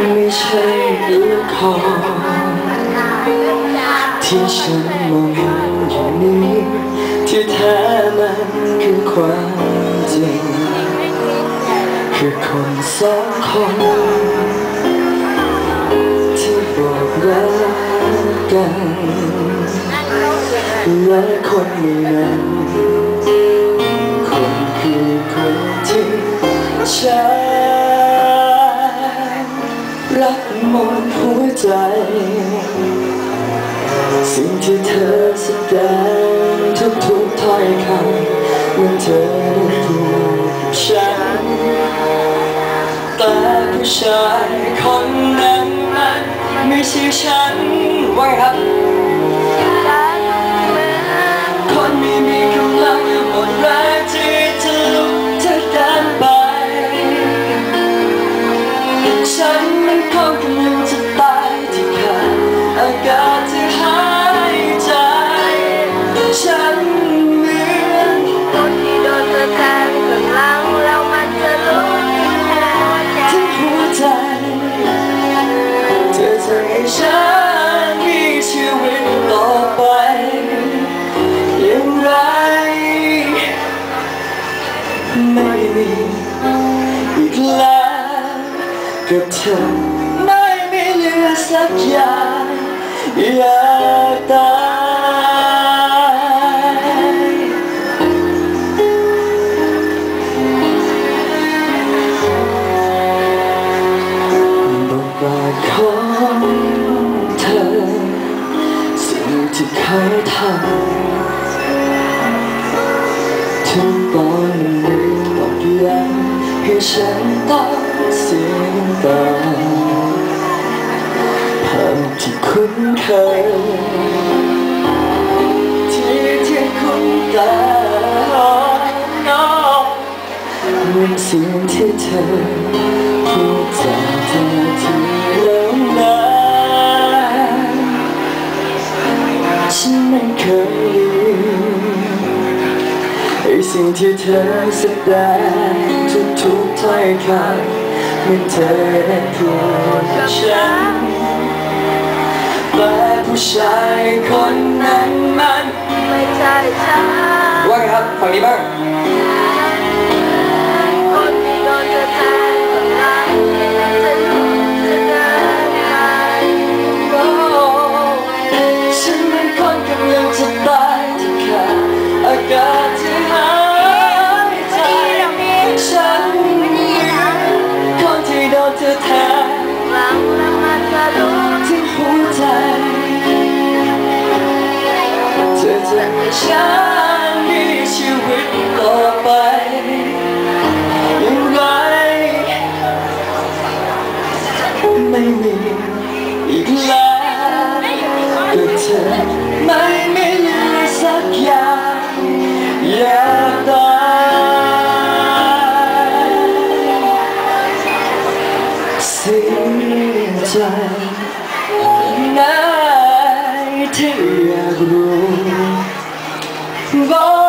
อที่ฉันมองเห็นอยู่นี้ที่แท้มันคือความจริง คือคนสองคนที่บอกรักกันและคนนี้นั้นคนคือคนที่ฉัน ใจ สิ่งที่เธอแสดงทุกๆถ้อยคำเมื่อเธอได้พูดฉัน แต่ผู้ชายคนนั้นมันไม่ใช่ฉันไว้ครับ ไม่มีอีกแล้วกับเธอไม่มีเหลือสักอย่างอยากตายบทบาทของเธอ สิ่งที่เคยทำทุกตอนนี้บอก ฉันต้องเสียน้ำตาภาพที่คุ้นเคยที่ที่คุ้นตาน้องเหมือนเสียงที่เธอพูดจากเธอที่แล้วนานฉันไม่เคยลืมไอ้สิ่งที่เธอแสดง ทุกๆถ้อยคำเมื่อเธอได้พูดกับฉันแต่ผู้ชายคนนั้นมันไม่ใช่ฉันว่าไงครับฝั่งนี้บ้าง อเธอแทงหลังและมันจะรู้ที่หัวใจเธอจะไม่ช้า ใจไหนที่อยากรู้บอก